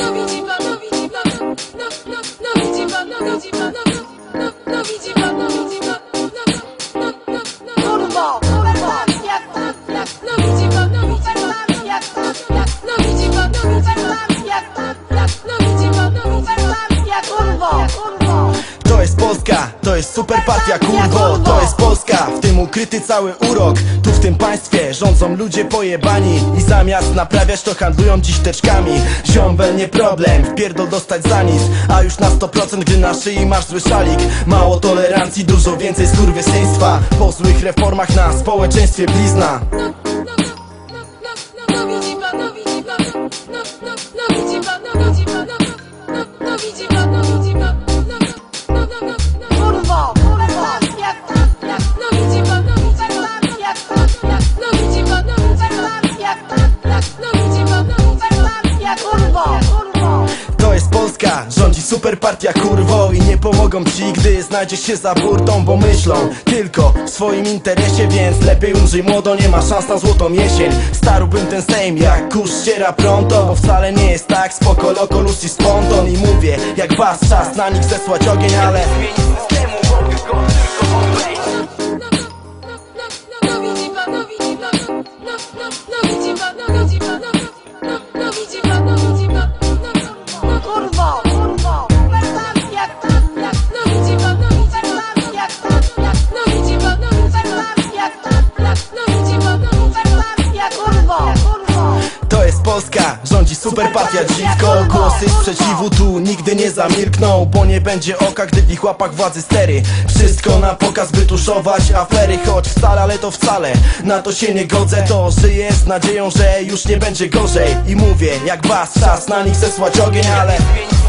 no widzi pan, no widzi pan, no, no, no, no widzi pan, no widzi pan, no, no, no, no widzi pan, no widzi pan, Polska, to jest super partia kurwo To jest Polska, w tym ukryty cały urok Tu w tym państwie rządzą ludzie pojebani. I zamiast naprawiać to handlują dziś teczkami. Ziombel nie problem, wpierdol dostać za nic. A już na 100% gdy na szyi masz zły szalik. Mało tolerancji, dużo więcej skurwysyństwa. Po złych reformach na społeczeństwie blizna super partia kurwo I nie pomogą ci, gdy znajdziesz się za burtą Bo myślą tylko w swoim interesie Więc lepiej umrzyj młodo, nie ma szans na złotą jesień. Starłbym ten sejm jak kurz ściera pronto Bo wcale nie jest tak spoko, loko, luz i sponton. I mówię, jak was czas na nich zesłać ogień Ale jest Polska, rządzi super dziwko Głosy sprzeciwu tu nigdy nie zamilkną Bo nie będzie oka, gdy w ich łapach władzy stery. Wszystko na pokaz, by tuszować afery Choć wcale, ale to wcale, na to się nie godzę. To żyję z nadzieją, że już nie będzie gorzej. I mówię, jak was czas na nich zesłać ogień, ale widzi